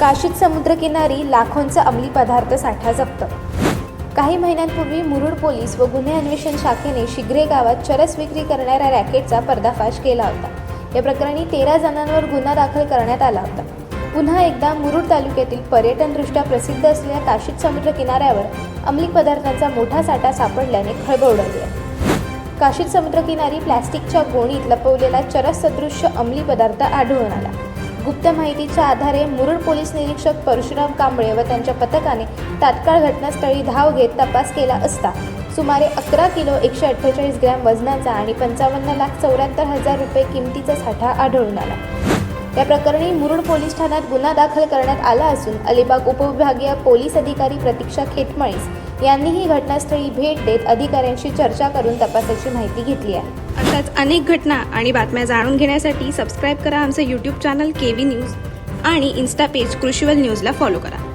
काशीत समुद्रकिनारी लाखोंचा अंमली पदार्थ साठा जप्त. काही महिन्यांपूर्वी मुरुड पोलीस व गुन्हे अन्वेषण शाखेने शिग्रे गावात चरस विक्री करणाऱ्या रॅकेटचा पर्दाफाश केला होता. या प्रकरणी तेरा जणांवर गुन्हा दाखल करण्यात आला होता. पुन्हा एकदा मुरुड तालुक्यातील पर्यटनदृष्ट्या प्रसिद्ध असलेल्या काशीत समुद्र किनाऱ्यावर अंमली पदार्थांचा मोठा साठा सापडल्याने खळबळ उडवली आहे. काशीत समुद्रकिनारी प्लॅस्टिकच्या गोणीत लपवलेला चरस सदृश्य अंमली पदार्थ आढळून आला. गुप्त माहितीच्या आधारे मुरुड पोलीस निरीक्षक परशुराम कांबळे व त्यांच्या पथकाने तात्काळ घटनास्थळी धाव घेत तपास केला असता. सुमारे अकरा किलो एकशे अठ्ठेचाळीस ग्रॅम वजनाचा आणि पंचावन्न लाख चौऱ्याहत्तर हजार रुपये किमतीचा साठा आढळून आला. या प्रकरणी मुरुड पोलीस ठाण्यात गुन्हा दाखल करण्यात आला असून अलिबाग उपविभागीय पोलीस अधिकारी प्रतीक्षा खेतमळीस यांनीही घटनास्थळी भेट देत अधिकाऱ्यांशी चर्चा करून तपासाची माहिती घेतली आहे. अशाच अनेक घटना आणि बातम्या जाणून घेण्यासाठी सबस्क्राईब करा आमचं YouTube channel K V news आणि इन्स्टा पेज कृषीवल न्यूजला फॉलो करा.